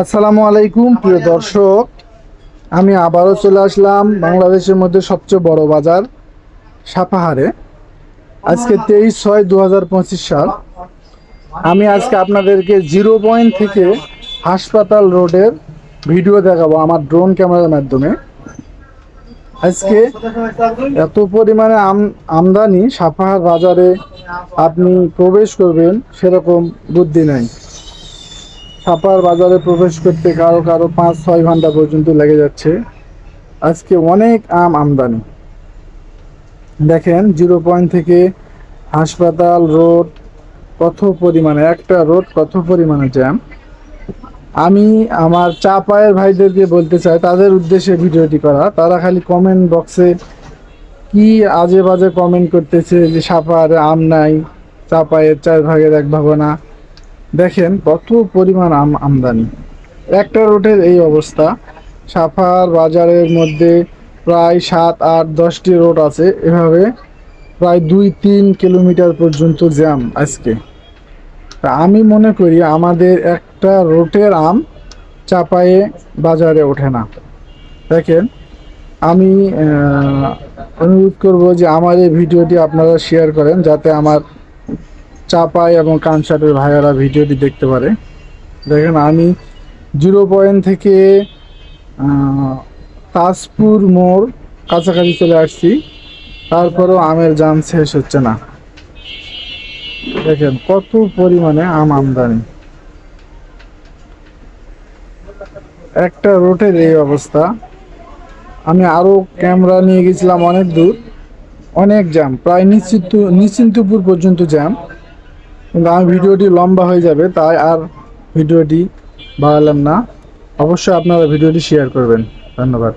আসসালামু আলাইকুম প্রিয় দর্শক। আমি আবারও চলে আসলাম বাংলাদেশের মধ্যে সবচেয়ে বড় বাজার সাপাহারে। আজকে তেইশ ছয় দু হাজার পঁচিশ সাল। আমি আজকে আপনাদেরকে জিরো পয়েন্ট থেকে হাসপাতাল রোডের ভিডিও দেখাবো আমার ড্রোন ক্যামেরার মাধ্যমে। আজকে এত পরিমাণে আম- আমদানি সাপাহার বাজারে আপনি প্রবেশ করবেন সেরকম বুদ্ধি নাই। ছাপার বাজারে প্রবেশ করতে কারও কারও পাঁচ, ছয় ঘণ্টা পর্যন্ত লেগে যাচ্ছে। আজকে অনেক আম আমদানি। দেখেন, জিরো পয়েন্ট থেকে হাসপাতাল, রোড কত পরিমাণে, একটা রোড কত পরিমাণে জ্যাম? আমি আমার চা পায়ের ভাইদেরকে বলতে চাই, তাদের উদ্দেশ্যে ভিডিওটি করা। তারা খালি কমেন্ট বক্সে কি আজে বাজে কমেন্ট করতেছে যে সাপার আম নাই, চা পায়ের চার ভাগের এক ভাগ না। দেখেন কত পরিমাণ আম আমদানি। একটা রোডের এই অবস্থা। সাফার বাজারের মধ্যে প্রায় সাত আট দশটি রোড আছে। এভাবে প্রায় দুই তিন কিলোমিটার পর্যন্ত জ্যাম আজকে। আমি মনে করি আমাদের একটা রোটের আম চাপায়ে বাজারে ওঠে না। দেখেন, আমি অনুরোধ করব যে আমার এই ভিডিওটি আপনারা শেয়ার করেন, যাতে আমার চাপাই এবং কানসাটের ভাইয়ারা ভিডিওটি দেখতে পারে। দেখেন, আমি জিরো পয়েন্ট থেকে তাজপুর মোড় কাছাকাছি চলে আসছি। তারপরেও আমের জাম শেষ হচ্ছে না। দেখেন, কত পরিমাণে আম আমদানি। একটা রোডের এই অবস্থা। আমি আরও ক্যামেরা নিয়ে গেছিলাম অনেক দূর। অনেক জ্যাম, প্রায় নিশ্চিন্ত নিশ্চিন্তপুর পর্যন্ত জ্যাম। কিন্তু আমি ভিডিওটি লম্বা হয়ে যাবে, তাই আর ভিডিওটি বাড়ালাম না। অবশ্যই আপনারা ভিডিওটি শেয়ার করবেন। ধন্যবাদ।